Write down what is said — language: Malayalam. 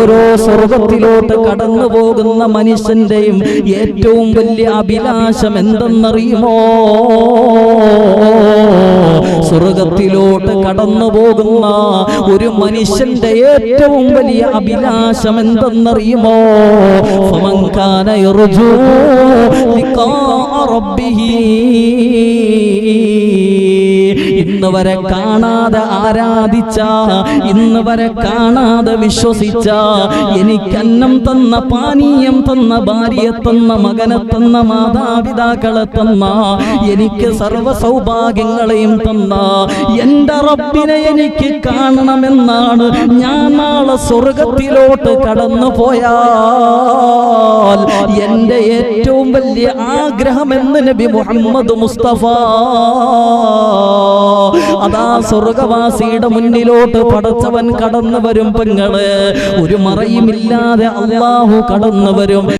ഓരോ സ്വർഗത്തിലോട്ട് കടന്നു പോകുന്ന മനുഷ്യന്റെയും ഏറ്റവും വലിയ അഭിലാഷം എന്തെന്നറിയുമോ? സ്വർഗത്തിലോട്ട് കടന്നു പോകുന്ന ഒരു മനുഷ്യന്റെ ഏറ്റവും വലിയ അഭിലാഷം എന്തെന്നറിയുമോ? ഫമങ്കാന റബ്ബിഹി. ഇന്ന് വരെ കാണാതെ ആരാധിച്ച ഇന്ന് വരെ കാണാതെ വിശ്വസിച്ച എനിക്ക് അന്നം തന്ന പാനീയം തന്ന ഭാര്യയെ തന്ന മകനെ തന്ന മാതാപിതാക്കളെ തന്ന എനിക്ക് സർവ സൗഭാഗ്യങ്ങളെയും തന്ന എന്റെ റബ്ബിനെ എനിക്ക് കാണണമെന്നാണ് ഞാൻ നാളെ സ്വർഗത്തിലോട്ട് കടന്നു പോയാൽ എന്റെ ഏറ്റവും വലിയ ആഗ്രഹമെന്ന് നബി മുഹമ്മദ് മുസ്തഫ അതാ സ്വർഗവാസിയുടെ മുന്നിലോട്ട് പടച്ചവൻ കടന്നു വരും പെങ്ങൾ. ഒരു മറയുമില്ലാതെ അള്ളാഹു കടന്നു വരും.